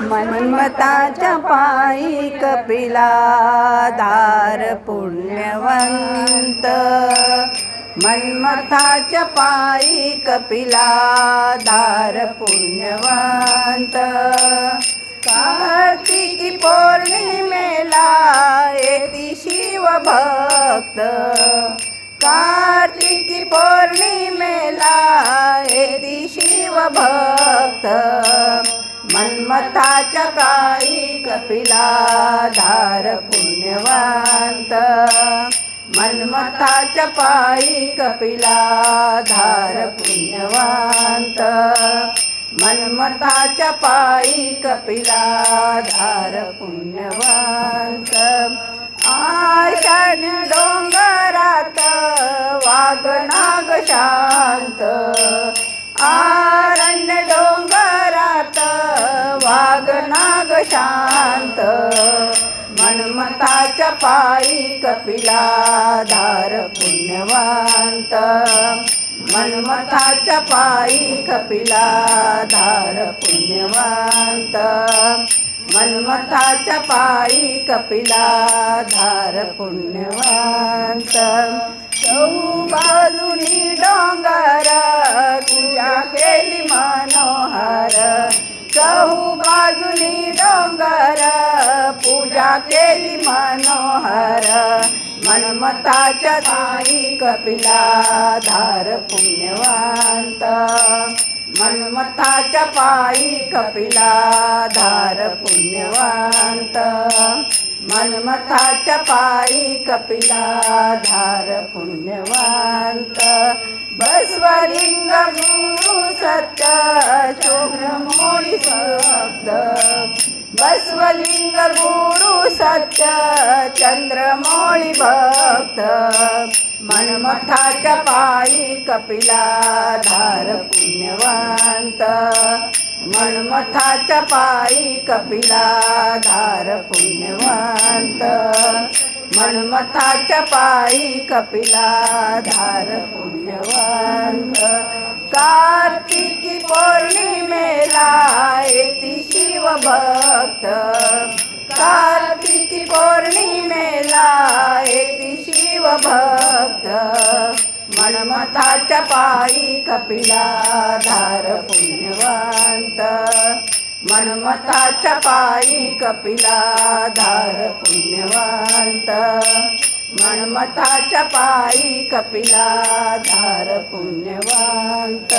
मन्मताच्या पायी कपिला धार पुण्यवंत. मन्मथाच्या पायी कपिला धार पुण्यवंत. कार्तिकी पौर्णिमेला येती शिवभक्त कार्तिकी पौर्णिमेला येती शिवभक्त मन्मथाच्या काळी कपिला धार पुण्यवंत. मन्मथाच्या पायी कपिला धार पुण्यवंत. मन्मथाच्या पायी कपिला धार पुण्यवंत. आषाढ डोंगरात वाघ नाग शांत. वाघ नाग शांत. मनमताच्या पायी कपिला धार पुण्यवंत. मनमताच्या पायी कपिला धार पुण्यवंत. मनमताच्या पायी कपिला धार पुण्यवंत. बाजूनी डोंगर बाजूनी डोंगर पूजा केली मनोहर. मनमताच्या ताई कपिला धार पुण्यवंत. मनमताच्या पायी कपिला धार पुण्यवंत. मनमताच्या पायी कपिला धार पुण्यवंत. बसवलिंग सत्य चोग्रमोळी शब्द. बसवलिंग गुरु सत्य चंद्रमौळी भक्त. मन्मथाच्या पायी कपिला धार पुण्यवंत. च पायी कपिला धार पुण्यवंत. मन्मथाच्या पायी कपिला धार पुण्यवंत. कार्तिकी पौर्णिमेला येती शिवभक्त. कार्तिकी पौर्णिमेला येती शिवभक्त. मन्मथाच्या पायी कपिला धार पुण्यवंत. मन्मथाच्या पायी कपिला धार पुण्यवंत. मन्मथाच्या पायी कपिला धार पुण्यवंत.